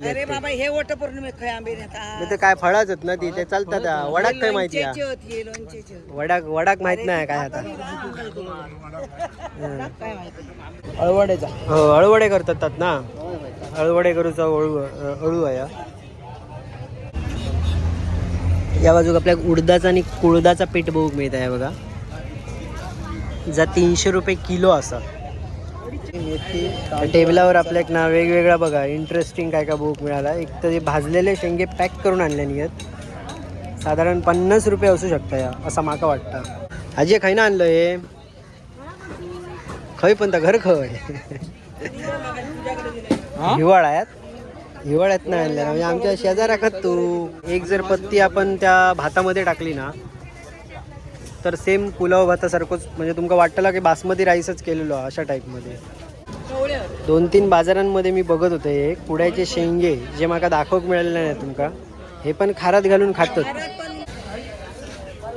अरे बाबा हे वट पौर्णिमे खय आंबे मी नेतात ते काय फळाच आहेत ना ती ते चालतात. वडाक काय माहिती हे. वडाक वडाक माहीत नाही काय आता. अळवड्याचा हो अळवडे करतात ना. अळवडे करूचा अळू अळू आहे हा. या बाजूक आपल्या उडदाचा आणि कुळदाचा पीठ बघूक मिळत आहे बघा. जा तीनशे रुपये किलो असा. टेबलावर आपल्याक ना वेगवेगळा बघा इंटरेस्टिंग काय काय बघूक मिळाला. एक तर हे भाजलेले शेंगे पॅक करून आणले आहेत. साधारण पन्नास रुपये असू शकता या असं माका वाटतं. आजी खाय ना आणलं हे. खय पण घर खय हिवाळ्यात? हिवाळ्यात नाही आणलं म्हणजे आमच्या शेजाऱ्याकत तू. एक जर पत्ती आपण त्या भातामध्ये टाकली ना तर सेम पुलाव भातासारखंच म्हणजे तुमका वाटलं की बासमती राईसच केलेलो अशा टाईपमध्ये दोन तीन बाजारांमध्ये मी बघत होते. हे कुड्याचे शेंगे जे माका दाखवक मिळाले नाही तुमका हे पण खारात घालून खातात.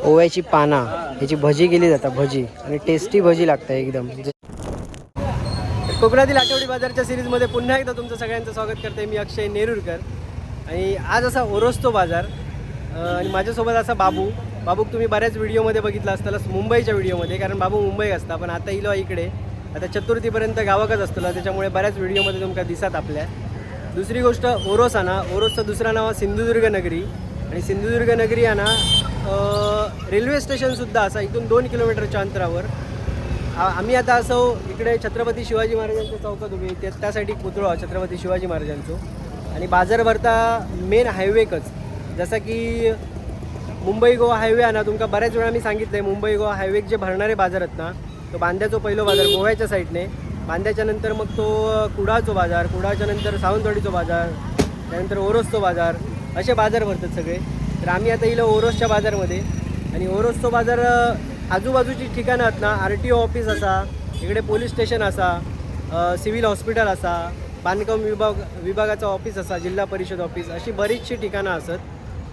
ओव्याची पाना ह्याची भजी केली जातात भजी. आणि टेस्टी भजी लागतं एकदम. कोकणातील आठवडी बाजारच्या सिरीजमध्ये पुन्हा एकदा तुमचं सगळ्यांचं स्वागत करते मी अक्षय नेरुरकर. आणि आज असा ओरोसतो बाजार. आणि माझ्यासोबत असा बाबू. बाबूक तुम्ही बऱ्याच व्हिडिओमध्ये बघितला असताना मुंबईच्या व्हिडिओमध्ये कारण बाबू मुंबई असता पण आता इलो इकडे. आता चतुर्थीपर्यंत गावाकच असतला त्याच्यामुळे बऱ्याच व्हिडिओमध्ये तुमका दिसत आपल्या. दुसरी गोष्ट ओरोस आणा ओरोसचं दुसरं नाव आहे सिंधुदुर्ग नगरी. आणि सिंधुदुर्ग नगरी आहे ना रेल्वे स्टेशनसुद्धा असा इथून दोन किलोमीटरच्या अंतरावर. आ- आम्ही आता असो इकडे छत्रपती शिवाजी महाराजांच्या चौकात उभी त्या त्यासाठी पुतळो छत्रपती शिवाजी महाराजांचो. आणि बाजार भरता मेन हायवेकच. जसं की मुंबई गोवा हायवे आणा तुमका बऱ्याच वेळा मी सांगितलं आहे मुंबई गोवा हायवेक जे भरणारे बाजार आहेत ना तो बांद्याचा पहिलो बाजार गोव्याच्या साईडने. बांद्याच्या नंतर मग तो कुडाळचो बाजार कुडाळच्या नंतर सावंतवाडीचो बाजार त्यानंतर ओरोसचो बाजार असे बाजार भरतात सगळे. तर आम्ही आता इलो ओरोसच्या बाजारमध्ये. आणि ओरोसचो बाजार आजूबाजूची ठिकाणं आहेत ना आर टी ओ ऑफिस असा इकडे पोलीस स्टेशन असा सिव्हिल हॉस्पिटल असा बांधकाम विभाग विभागाचं ऑफिस असा जिल्हा परिषद ऑफिस अशी बरीचशी ठिकाणं असत.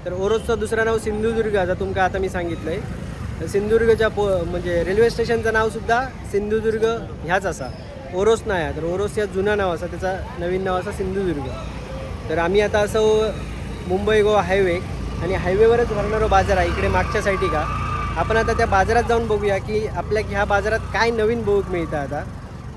तर ओरोसचं दुसरं नाव सिंधुदुर्ग आता तुमका आता मी सांगितलं आहे सिंधुदुर्गच्या पो म्हणजे रेल्वे स्टेशनचं नावसुद्धा सिंधुदुर्ग ह्याच असा. ओरोस नाही आहे. तर ओरोस या जुना नाव असा. त्याचा नवीन नाव असा सिंधुदुर्ग. तर आम्ही आता असं मुंबई गोवा हायवे आणि हायवेवरच भरणारो बाजार आहे. इकडे मागच्या साईटी का? आपण आता त्या बाजारात जाऊन बघूया की आपल्या ह्या बाजारात काय नवीन बघूक मिळतं आता.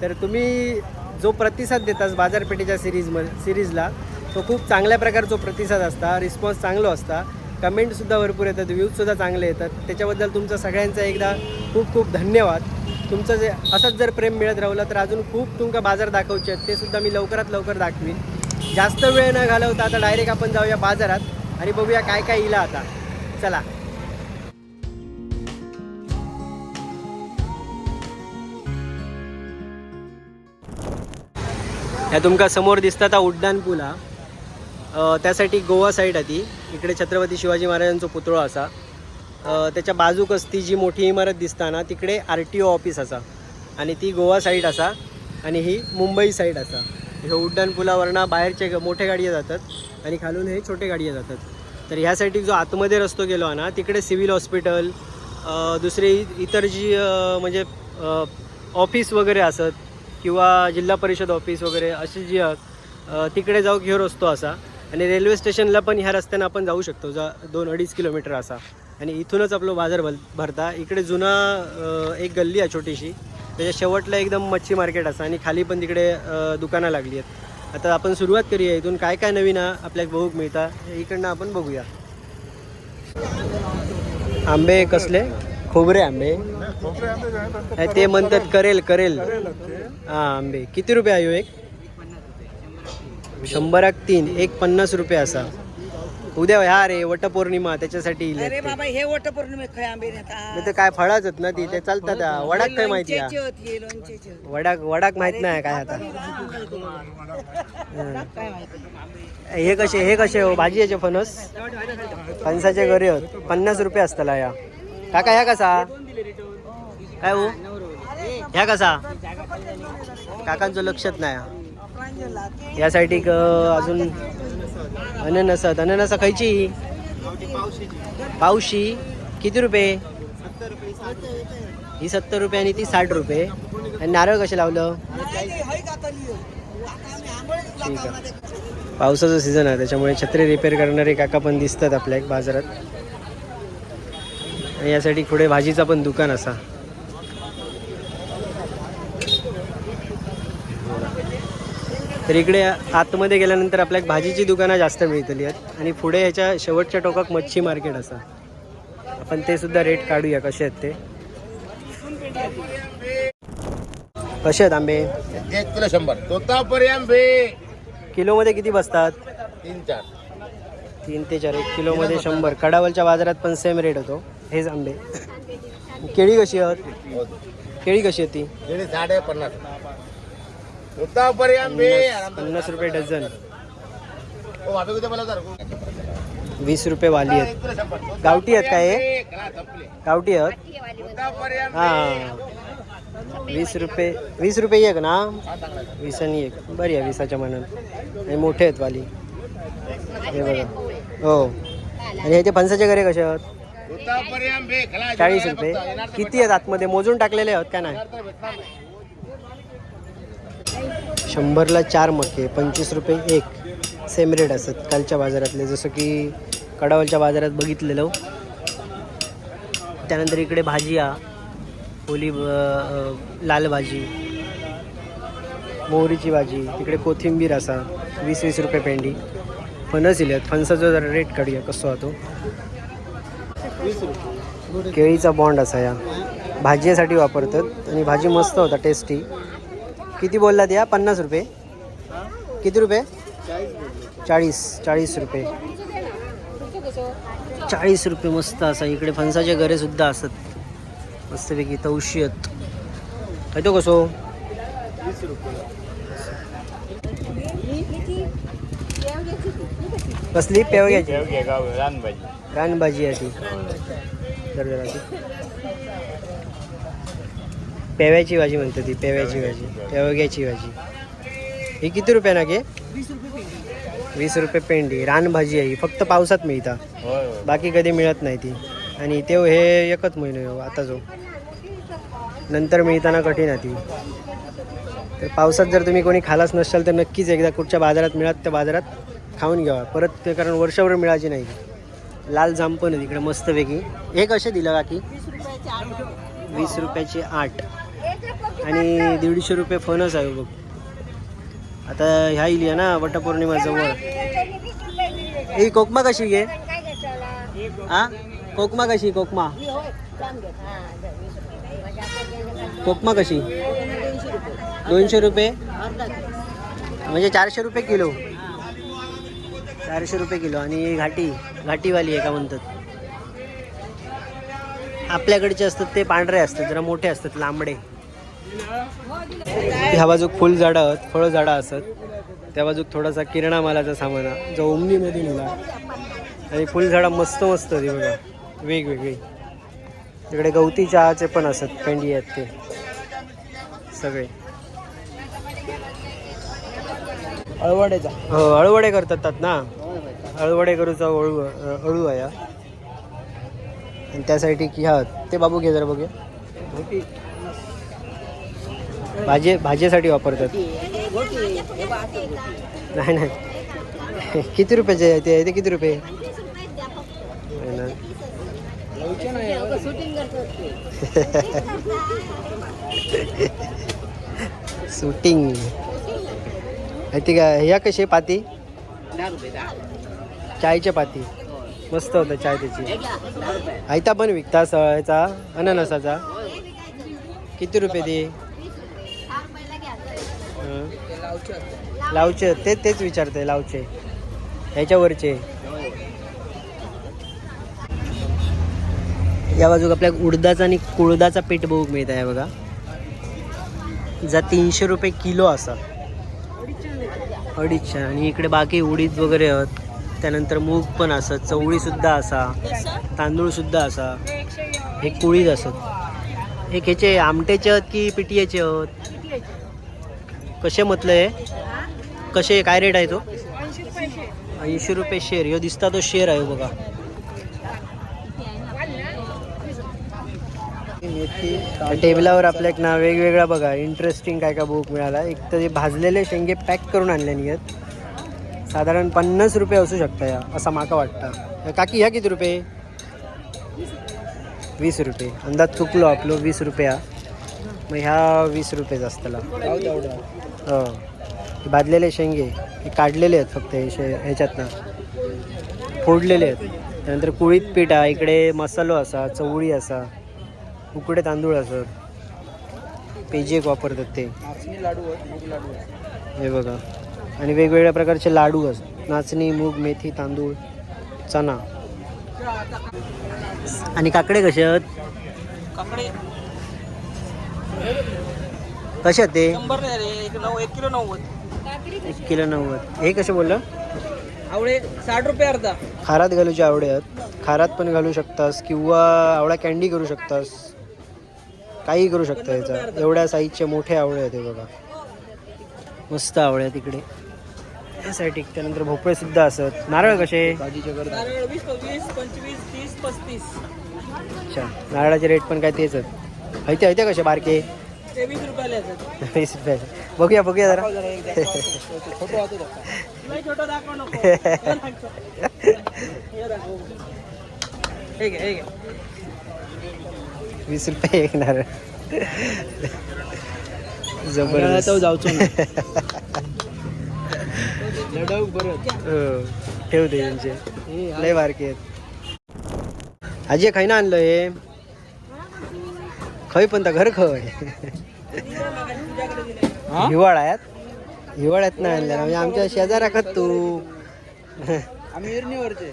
तर तुम्ही जो प्रतिसाद देतास बाजारपेठेच्या सिरीजमध्ये सिरीजला तो खूप चांगल्या प्रकारचा प्रतिसाद असता. रिस्पॉन्स चांगलो असता. कमेंटसुद्धा भरपूर येतात व्ह्यूजसुद्धा चांगले येतात. त्याच्याबद्दल तुमचा सगळ्यांचं एकदा खूप खूप धन्यवाद. तुमचं जे असंच जर प्रेम मिळत राहिलं तर अजून खूप तुमका बाजार दाखवचे आहेत ते सुद्धा मी लवकरात लवकर दाखवीन. जास्त वेळ न घालवता आता डायरेक्ट आपण जाऊया बाजारात आणि बघूया काय काय येईल आता. चला. ह्या तुमका समोर दिसता ता उड्डाण पूल हा त्यासाठी गोवा साईड आहे ती. इकडे छत्रपती शिवाजी महाराजांचो पुतळो असा. त्याच्या बाजूकच ती जी मोठी इमारत दिसता ना तिकडे आर टी ओ ऑफिस असा. आणि ती गोवा साईड असा आणि ही मुंबई साईड असा. हे उड्डाण पुलावरनं बाहेरचे मोठे गाडये जातात आणि खालून हे छोटे गाडये जातात. तर ह्यासाठी जो आतमध्ये रस्तो गेलो आहे ना तिकडे सिव्हिल हॉस्पिटल दुसरे इतर जी म्हणजे ऑफिस वगैरे असत किंवा जिल्हा परिषद ऑफिस वगैरे अशी जी तिकडे जाऊ ह्यो रस्तो असा. आणि रेल्वे स्टेशनला पण ह्या रस्त्यानं आपण जाऊ शकतो जा दोन अडीच किलोमीटर असा. आणि इथूनच आपलं बाजार भर भरता. इकडे जुना एक गल्ली आहे छोटीशी. त्याच्या शेवटला एकदम मच्छी मार्केट असा आणि खाली पण तिकडे दुकानं लागली आहेत. आता आपण सुरुवात करूया इथून. काय काय नवीन आहे आपल्याला बघूक मिळता हे इकडनं आपण बघूया. आंबे कसले? खोबरे आंबे. ते म्हणतात करेल करेल. हा आंबे. किती रुपये आहे ह्यो एक? शंभराक तीन एक पन्नास रुपये असा. उद्या ह्या रे वटपौर्णिमा त्याच्यासाठी इले अरे. बाबा हे वट पौर्णिमे खय आंबे नेतात. नाही तर काय फळाच आहेत ना ती ते चालतात. हा. वडाक काय माहिती होत, हे होत. वडाक वडाक माहीत नाही काय आता. हे. कसे हे कसे हो भाजी याचे फणस? फणसाचे घरे होत. पन्नास रुपये असतला या. काका ह्या कसा? काय हो? ह्या कसा? काकांचं लक्षात नाही. हा. यासाठी क- अजून अननसात अननसा खायची. पावशी किती रुपये? ही सत्तर रुपये आणि ती साठ रुपये. आणि नारळ कसे लावलं? ठीक आहे. पावसाचं सीझन आहे त्याच्यामुळे छत्री रिपेअर करणारे काका पण दिसतात आपल्या एक बाजारात. आणि यासाठी पुढे भाजीचा पण दुकान असा. तर इकडे आतमध्ये गेल्यानंतर आपल्या एक भाजीची दुकानं जास्त मिळतली आहेत. आणि पुढे याच्या शेवटच्या टोकाक मच्छी मार्केट असा. आपण ते सुद्धा रेट काढूया कसे आहेत ते. कसे आहेत आंबे? एक किलो शंभर. तोतापुरी आंबे. किलोमध्ये किती बसतात? तीन चार. तीन ते चार एक किलोमध्ये शंभर. कडावलच्या बाजारात पण सेम रेट होतो. हेच आंबे. केळी कशी आहेत? केळी. कशी आहे ती गेली साडे पन्नास. पन्नास रुपये डझन. वीस रुपये वाली आहेत. गावठी आहेत काय हे? गावठी आहेत? हां. वीस रुपये वीस रुपये एक ना? वीस आणि एक. बरी आहे वीसाच्या मनात. आणि मोठे आहेत वाली. हे बघा. हो. आणि ह्याचे फणसाचे घरे कसे आहेत? चाळीस रुपये. किती आहेत आतमध्ये? मोजून टाकलेले आहेत का नाही. शंभरला चार मके पंचवीस रुपये एक. सेम रेट असतात कालच्या बाजारातले. जसं की कडावलच्या बाजारात बघितलेलं. त्यानंतर इकडे भाजिया ओली लाल भाजी मोहरीची भाजी तिकडे कोथिंबीर असा वीस वीस रुपये पेंडी. फणस इले आहेत फणसाचा जरा रेट काढूया कसं होतो केळीचा बॉन्ड असा या. भाजीसाठी वापरतात. आणि भाजी मस्त होता टेस्टी किती बोललात या पन्नास रुपये. किती रुपये? चाळीस. चाळीस रुपये. चाळीस रुपये मस्त असा. इकडे फणसाचे घरे सुद्धा असत मस्तपैकी तवशी आहेत येतो कसो कसली? पेवग्याची. रानभाजी. आहे ती जर जरा ती पेव्याची भाजी म्हणते ती पेव्याची भाजी. पेवग्याची भाजी. ही किती रुपये ना गे? वीस रुपये पेंडी. रानभाजी आहे ही. फक्त पावसात मिळतात बाकी कधी मिळत नाही ती. आणि ते हे एकच महिना आहे आता जो. नंतर मिळताना कठीण आहे ती. तर पावसात जर तुम्ही कोणी खालाच नसाल तर नक्कीच एकदा कुठच्या बाजारात मिळत त्या बाजारात खाऊन घ्यावा परत ते कारण वर्षभर मिळायची नाही. लाल जाम पण आहे तिकडे मस्तपैकी. हे कसे दिलं काकी. वीस रुपयाचे आठ. आणि दीडशे रुपये फणस आहे बघ. आता ह्या येईल आहे ना वटपौर्णिमा जवळ. ही कोकमा कशी घे हा कोकमा कशी कोकमा? कोकमा कशी? दोनशे रुपये? म्हणजे चारशे रुपये किलो. चारशे रुपये किलो. आणि घाटी घाटीवाली आहे का म्हणतात? आपल्याकडचे असतात ते पांढरे असतात जरा मोठे असतात लांबडे. ह्या बाजूक फुल झाडं आहेत फळ झाडं असत त्या बाजूक थोडासा किराणा मालाचा सामान जो ओमनीमध्ये नेला. आणि फुल झाडं मस्त मस्त होती बघा. वेगवेगळी. तिकडे गवती चहाचे पण असत पेंडी आहेत ते. सगळे. अळवडेचा हो अळवडे करतात त्यात ना? अळवडे करूचा अळू अळू आहे आणि त्यासाठी की हा ते बाबू घे जरा बघूया. भाजी भाजीसाठी वापरतात. नाही नाही. किती रुपयाचे आहे ते? ते किती रुपये? आहे. शूटिंग ती का? ह्या कशी पाती? चायच्या पाती. मस्त होतं चाय त्याची. आयता पण विकता सळ्याचा अननसाचा. किती रुपये दे हं. लावचे ते तेच विचारते लावचे. ह्याच्यावरचे. या बाजूक आपल्या उडदाचा आणि कुळदाचा पीठ बघूक मिळत आहे बघा. जा तीनशे रुपये किलो असा. अडीचशे. आणि इकडे बाकी उडीद वगैरे आहेत. त्यानंतर मूग पण असत चवळीसुद्धा असा तांदूळसुद्धा असा. हे कुळीद असत. एक ह्याचे आमटेचे आहेत की पिटियाचे आहेत? कसे म्हटलं हे कसे काय रेट आहे तो? ऐंशी रुपये शेर ह्यो दिसता तो शेर आहे हो बघा. टेबलावर आपल्या एक ना वेगवेगळा बघा इंटरेस्टिंग काय काय बुक मिळाला. एक तर ते भाजलेले शेंगे पॅक करून आणले आहेत साधारण पन्नास रुपये असू शकता या असं माका वाटतं. काकी ह्या किती रुपये? वीस रुपये. अंदाज चुकलो आपलो वीस रुपया. मग ह्या वीस रुपयेच असताला. हो. भाजलेले शेंगे हे काढलेले आहेत फक्त हे शे ह्याच्यातनं. फोडलेले आहेत. त्यानंतर कुळीत पीठ इकडे मसालो असा चवळी असा उकडे तांदूळ असत पेजेक वापरतात ते. हे बघा. आणि वेगवेगळ्या प्रकारचे लाडू असतात नाचणी मूग मेथी तांदूळ चणा. आणि काकडे कसे आहेत? काकडे. कसे आहेत ते? शंभर नाही रे एक नऊ एक किलो नव्वद. एक किलो नव्वद. हे कसे बोललं? आवळे साठ रुपये अर्धा. खारात घालूचे आवडे आहेत. खारात पण घालू शकतास किंवा आवळा कॅन्डी करू शकतास. काही करू शकता याचा. एवढ्या साईजचे मोठे आवळे आहेत हे बघा. मस्त आवळे आहेत इकडे. त्यानंतर भोपळे सुद्धा असत. नारळ कसे? भाजीच्या करता नारळ वीस वीस पंचवीस तीस पस्तीस. अच्छा. नारळाचे रेट पण काय तेच आहेत. हयते हयते कसे बारके? ते वीस रुपयाला येतात. वीस रुपयाचे बघूया बघूया जरा. दाखव. फोटो नको. वीस रुपये एक नारळ जबरदस्त जाऊचो बरं हो, ठेवते त्यांचे हे लय बारके आहेत. आजी खै ना आणलं हे? खय पण घर खय? हिवाळ्यात? हिवाळ्यात नाही ना म्हणजे आमच्या शेजाराकत तू. आम्ही इरणीवरचे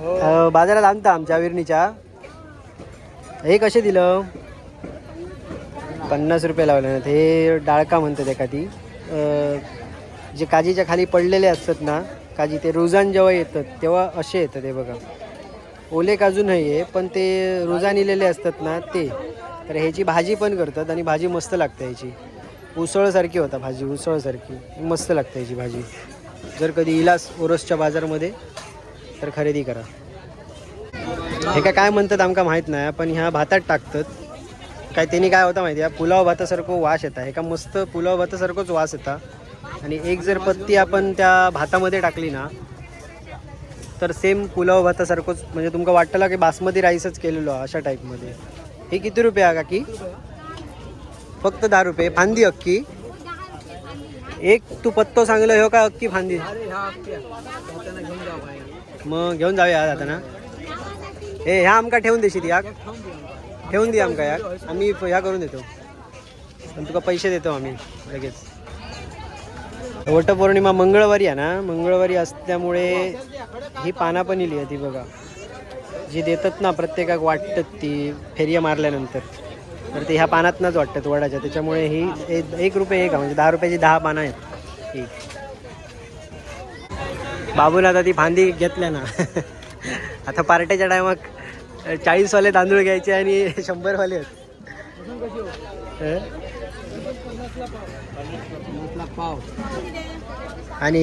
अं, बाजारात आणता आमच्या विरणीच्या. हे कसे दिलं? पन्नास रुपये लावले ना. हे डाळका म्हणतात एका ती जे काजीच्या खाली पडलेले असतात ना काजी ते रुजान जेव्हा येतात तेव्हा असे येतात हे बघा. ओले काजू नाही आहे पण ते रुजान इलेले असतात ना ते. तर ह्याची भाजी पण करतात आणि भाजी मस्त लागते ह्याची. उसळसारखी होता भाजी उसळसारखी. मस्त लागते ह्याची भाजी. जर कधी इलास ओरसच्या बाजारमध्ये तर खरेदी करा. हे काय काय म्हणतात आमका माहीत नाही पण ह्या भातात टाकतात. काय त्यांनी काय होतं माहिती आहे? पुलाव भातासारखं वास येता. एका मस्त पुलाव भातासारखंच वास येता. आणि एक जर पत्ती आपण त्या भातामध्ये टाकली ना तर सेम पुलाव भातासारखंच म्हणजे तुमका वाटतं की बासमती राईसच केलेलो अशा टाईपमध्ये हे किती रुपये आहे काकी फक्त दहा रुपये फांदी अक्की एक तू पत्तो सांगलं हो का अक्की फांदी मग घेऊन जाऊया आज आता ना ए ह्या आमका ठेवून देशील याक ठेवून दे आमका याक आम्ही ह्या करून देतो पण तुका पैसे देतो आम्ही लगेच वटपौर्णिमा मंगळवारी आहे ना मंगळवारी असल्यामुळे ही पाना पण इली आहे ती बघा जी देतात ना प्रत्येकाक वाटतात ती फेरिया मारल्यानंतर. तर ते ह्या पानातनंच वाटतात वडाच्या. त्याच्यामुळे ही एक रुपये एक म्हणजे दहा रुपयाची दहा पानं आहेत. ही बाबून आता ती फांदी घेतल्या ना. आता पार्ट्याच्या टायमाक चाळीसवाले तांदूळ घ्यायचे आणि शंभरवाले आहेत. पाव आणि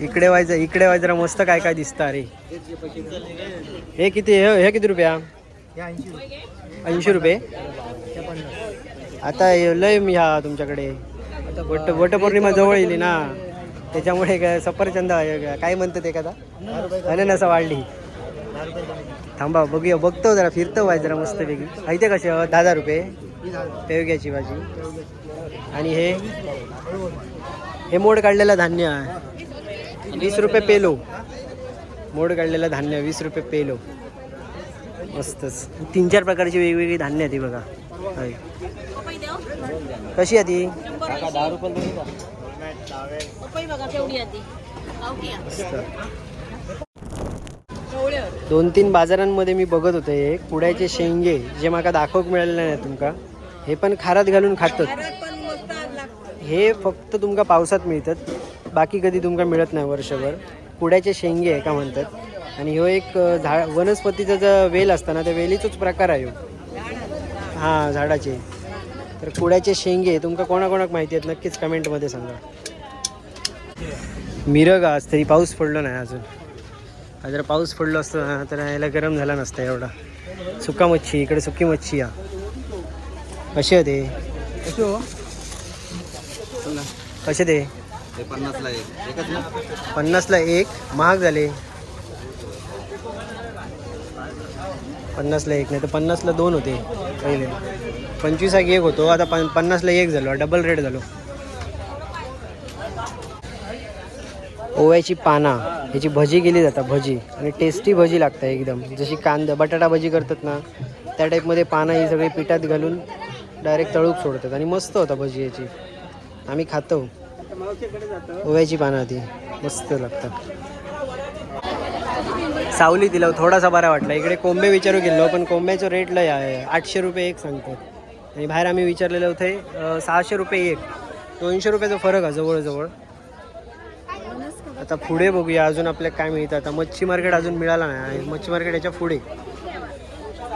इकडे व्हायचं इकडे व्हायचं जरा मस्त काय काय दिसतं अरे. हे किती हे हे किती रुपया? ऐंशी रुपये. आता लय मी ह्या तुमच्याकडे. वट वटपौर्णिमा जवळ येईल ना. त्याच्यामुळे सफरचंद आहे, काय म्हणतात एखादा? अननसा वाढली. थांबा बघूया. बघतो जरा फिरतो व्हाय जरा मस्त पैकी ऐते कसे दहा हजार रुपये? पेवग्याची भाजी. आणि हे? हे मोड काढलेलं धान्य. आहे वीस रुपये पेलो. मोड काढलेलं धान्य वीस रुपये पेलो. मस्तच. तीन चार प्रकारची वेगवेगळी धान्य आहे ती बघा. होय. कशी आहे ती? दहा रुपये पपई बघा केवढी आहे ती गावठी आहे. मस्त केवढ्या? दोन तीन बाजारांमध्ये मी बघत होते. हे कुड्याचे शेंगे जे माका दाखवक मिळाले नाही तुमका हे पण खारात घालून खातात. हे फक्त तुमका पावसात मिळतात बाकी कधी तुमका मिळत नाही वर्षभर. कुड्याचे शेंगे आहे का म्हणतात. आणि ह्यो एक झाड वनस्पतीचा जो वेल असतं ना त्या वेलीचोच प्रकार आहे हां झाडाचे. तर कुड्याचे शेंगे तुमका कोणाकोणाक माहिती आहेत? नक्कीच कमेंटमध्ये सांगा. मिरग आज तरी पाऊस पडलो नाही अजून. जर पाऊस पडलो असतो ना तर याला गरम झाला नसता एवढा. सुका मच्छी इकडे सुकी मच्छी या. कशी आहे ते? कशी हो? कसे ते? पन्नासला एक. पन्नासला एक. महाग झाले. पन्नासला एक नाही तर पन्नासला दोन होते पहिले. पंचवीस एक होतो आता पन पन्नासला एक झालो डबल रेट झालो. ओव्याची पाना ह्याची भजी केली जातात भजी. आणि टेस्टी भजी लागते एकदम. जशी कांदा बटाटा भजी करतात ना त्या टाईपमध्ये पानं ही सगळी पिठात घालून डायरेक्ट तळूक सोडतात. आणि मस्त होता भजी याची आम्ही खातो. ओव्याची पानं ती. मस्त लागतात. सावली दिलं थोडासा बरा वाटला. इकडे कोंबे विचारू गेलो पण कोंब्याचं रेट लय आहे. आठशे रुपये एक सांगतात. आणि बाहेर आम्ही विचारलेलं होते सहाशे रुपये एक. दोनशे रुपयाचा फरक आहे जवळजवळ. आता पुढे बघूया अजून आपल्याला काय मिळतं. आता मच्छी मार्केट अजून मिळाला नाही आणि मच्छी मार्केट याच्यापुढे.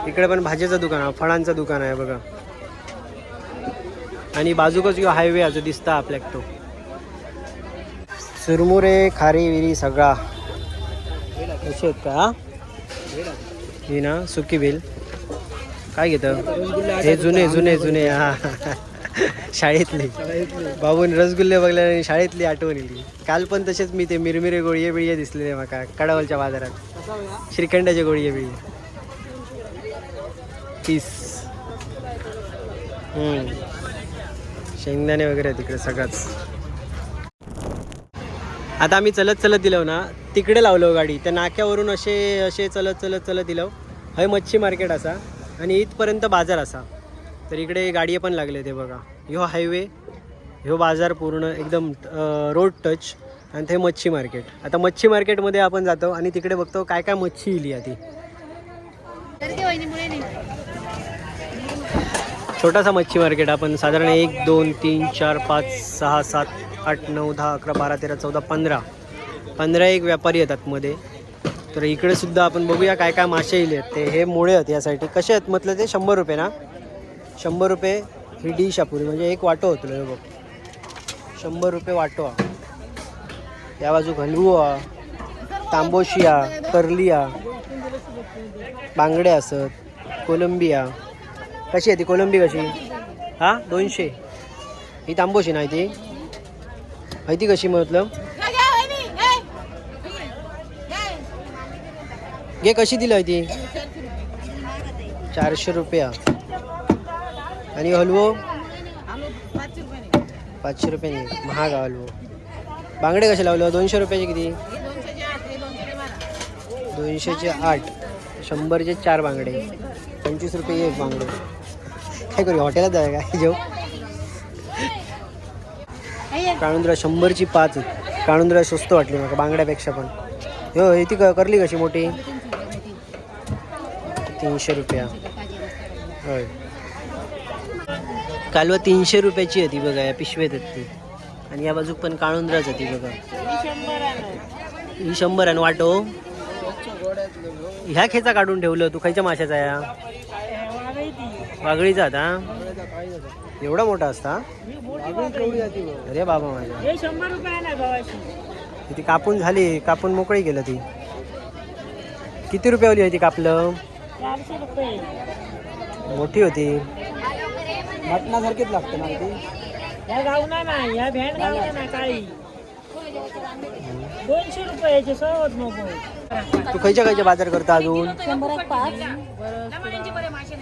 इकडे पण भाजीचं दुकान आहे फळांचं दुकान आहे बघा. आणि बाजूकच जो हायवे अजून दिसता आपल्याक तो. चुरमुरे खारी विरी सगळा. असे आहेत का? ही ना सुकी बिल काय घेतं? हे जुने जुने जुने. हा. शाळेतले. बाबून रसगुल्ले बघल्या शाळेतली आठवण येईल. काल पण तसेच मी ते मिरमिरे गोळये बिळये दिसलेले माका कडावलच्या बाजारात. श्रीखंडाचे गोळये बिळये तीस हम्म. शेंगदाणे वगैरे तिकडे सगळंच. आता आम्ही चलत चलत दिलो ना तिकडे लावलो गाडी. त्या नाक्यावरून असे असे चलत चलत चलत दिलो हय मच्छी मार्केट असा. आणि इथपर्यंत बाजार असा. तर इकडे गाडी पण लागले ते बघा. ह्यो हायवे ह्यो बाजार पूर्ण एकदम रोड टच आणि ते मच्छी मार्केट आता मच्छी मार्केटमध्ये आपण जातो आणि तिकडे बघतो काय काय मच्छी इली आहे ती छोटासा मच्छी मार्केट आपण साधारण एक दोन तीन चार पाच सहा सात आठ नऊ दहा अकरा बारा तेरा चौदा पंधरा. पंधरा एक व्यापारी येतात मध्ये. तर इकडे सुद्धा आपण बघूया काय काय मासे इले आहेत. ते हे मुळे आहेत यासाठी. कसे आहेत? म्हटलं ते शंभर रुपये ना? शंभर रुपये ही डिश पुरी म्हणजे एक वाटो होतो हे बघ. शंभर रुपये वाटो हा. या बाजू हलवू हा तांबोशिया करलिया बांगडे असत कोलंबिया कशी आहे ती कोलंबी कशी? हा? दोनशे. ही तांबोशी नाही ती. माहिती कशी मतलब? घे कशी दिली ती? चारशे रुपया आणि हलवो? पाचशे रुपयाने. महाग आहे हलवो. बांगडे कसे लावले दोनशे रुपयाचे किती? दोनशेचे आठ शंभरचे चार बांगडे. पंचवीस रुपये एक बांगडे. काय करू हॉटेलात जाय काय जेव? काळुंद्रा शंभरची पाच. काळुंद्रा स्वस्त वाटली मला बांगड्यापेक्षा पण. हो ही ती क- करली कशी मोठी? तीनशे रुपया. होय. कालवा तीनशे रुपयाची होती बघा या पिशवेत आहेत ती. आणि या बाजूक पण काळुंद्राच होती बघा. ही शंभर आणि वाटो हो. ह्या खेचा काढून ठेवलं तू खायच्या माशाचा या. वागळीचा आता एवढा मोठा असता? अरे बाबा माझ्या. ती कापून झाली कापून मोकळी गेलं ती. किती रुपयावली होती कापलं? मोठी होती. मटणासारखीच लागतं ना ती. या गावना नाही या भॅन गावना नाही काळी दोनशे रुपयाचे तू खयच्या खयच्या बाजार करता अजून?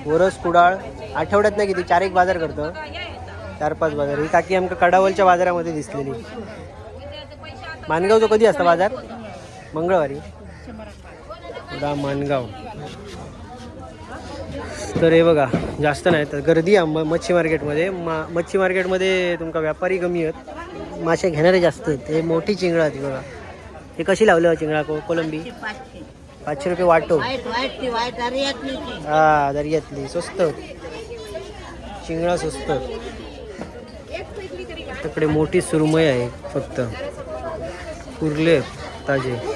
वरस कुडाळ. आठवड्यात नाही किती चार एक बाजार करतं. चार पाच बाजार. ही काकी आमका कडावलच्या बाजारामध्ये दिसलेली. मानगावचं कधी असतं बाजार? मंगळवारी. मानगाव. तर हे बघा जास्त नाही तर गर्दी आहे म- मच्छी मार्केटमध्ये. मा मच्छी मार्केटमध्ये तुमका व्यापारी कमी आहेत. मासे घेणारे जास्त आहेत. हे मोठी चिंगळा ती बघा. हे कशी लावलं चिंगळा? को कोलंबी? पाचशे रुपये वाटो. हा दर्यातली स्वस्त. चिंगळा स्वस्त. तिकडे मोठी सुरमई आहे फक्त. कुर्ले आहेत ताजे.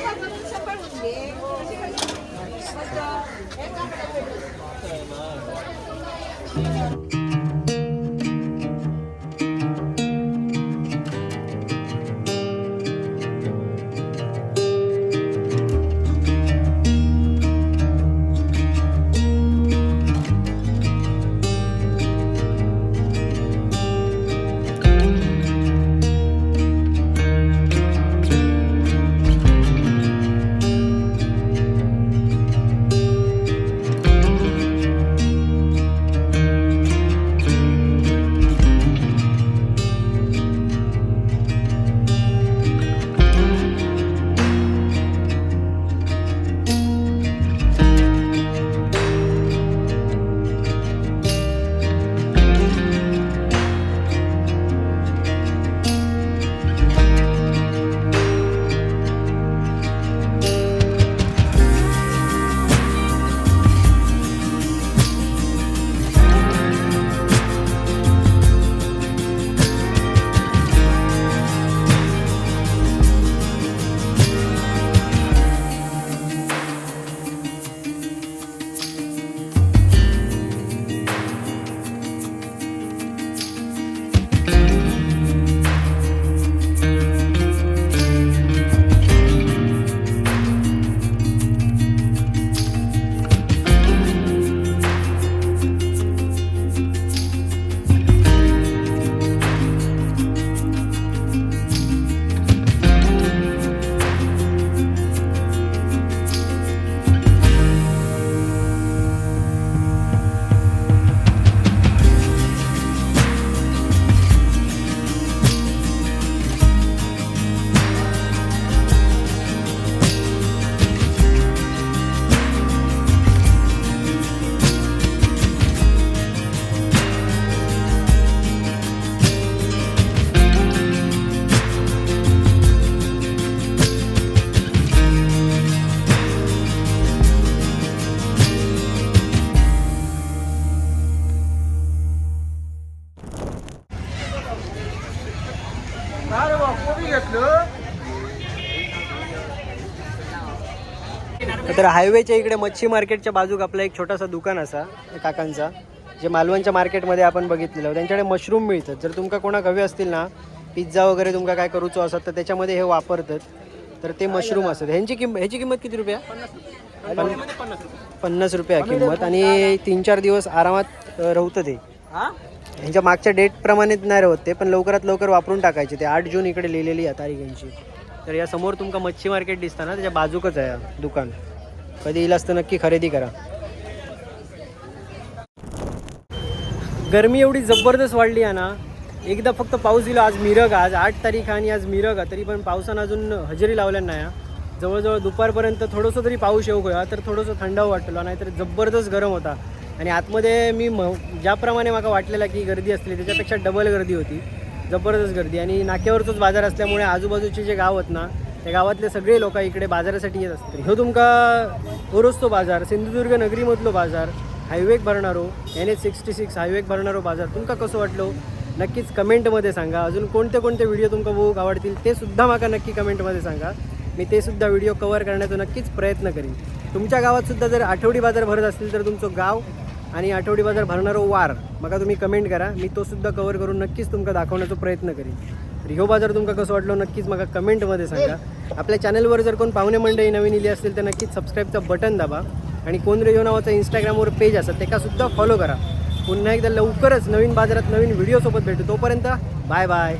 तर हायवेच्या इकडे मच्छी मार्केटच्या बाजूक आपला एक छोटासा दुकान असा काकांचा जे मालवणच्या मार्केटमध्ये आपण बघितलेलं. त्यांच्याकडे मशरूम मिळतात. जर तुमका कोणाक हवे असतील ना पिझ्झा वगैरे तुमका काय करूचो असत तर त्याच्यामध्ये हे वापरतात. तर ते मशरूम असतात. ह्यांची किंमत ह्याची किंमत किती रुपया? पन- पन्नास रुपया किंमत. आणि तीन चार दिवस आरामात अ, रवतं ते. ह्यांच्या मागच्या डेटप्रमाणेच नाही राहत ते पण लवकरात लवकर वापरून टाकायचे ते. आठ जून इकडे लिहिलेली आहे तारीख यांची तर या समोर तुमका मच्छी मार्केट दिसतं ना त्याच्या बाजूकच आहे दुकान. कधी येईल असतं नक्की खरेदी करा. गरमी एवढी जबरदस्त वाढली आहे ना एकदा फक्त पाऊस दिला आज मिरग आज आठ तारीख आणि आज मिरग तरी पण पावसानं अजून हजेरी लावल्या नाही हा. जवळजवळ दुपारपर्यंत थोडंसं तरी पाऊस येऊ गया तर थोडंसं थंडावं वाटलं नाहीतर जबरदस्त गरम होता. आणि आतमध्ये मी म ज्याप्रमाणे मला वाटलेला की गर्दी असली त्याच्यापेक्षा डबल गर्दी होती. जबरदस्त गर्दी. आणि नाक्यावरचंच बाजार असल्यामुळे आजूबाजूचे जे गाव आहेत ना त्या गावातले सगळे लोक इकडे बाजारासाठी येत असतात. ह्यो तुमका ओरोस्तो बाजार सिंधुदुर्ग नगरीमधलो बाजार हायवेक भरणारो एन एच सिक्स्टी सिक्स हायवेक भरणारो बाजार तुमका कसं वाटलो? नक्कीच कमेंटमध्ये सांगा. अजून कोणते कोणते व्हिडिओ तुमका बघूक आवडतील ते सुद्धा माका नक्की कमेंटमध्ये सांगा. मी ते सुद्धा व्हिडिओ कवर करण्याचा नक्कीच प्रयत्न करीन. तुमच्या गावात सुद्धा जर आठवडी बाजार भरत असतील तर तुमचं गाव आणि आठवडी बाजार भरणारो वार मका तुम्ही कमेंट करा. मी तो सुद्धा कवर करून नक्कीच तुमका दाखवण्याचा प्रयत्न करीन. ह्यो बाजार तुमका कसं वाटलो नक्कीच मला कमेंटमध्ये सांगा. आपल्या चॅनलवर जर कोण पाहुणे मंडळी नवीन इली असतील तर नक्कीच सबस्क्राईबचं बटन दाबा. आणि कोण रेडिओ नावाचं इंस्टाग्रामवर पेज असतं त्याकासुद्धा फॉलो करा. पुन्हा एकदा लवकरच नवीन बाजारात नवीन व्हिडिओसोबत भेटू. तोपर्यंत बाय बाय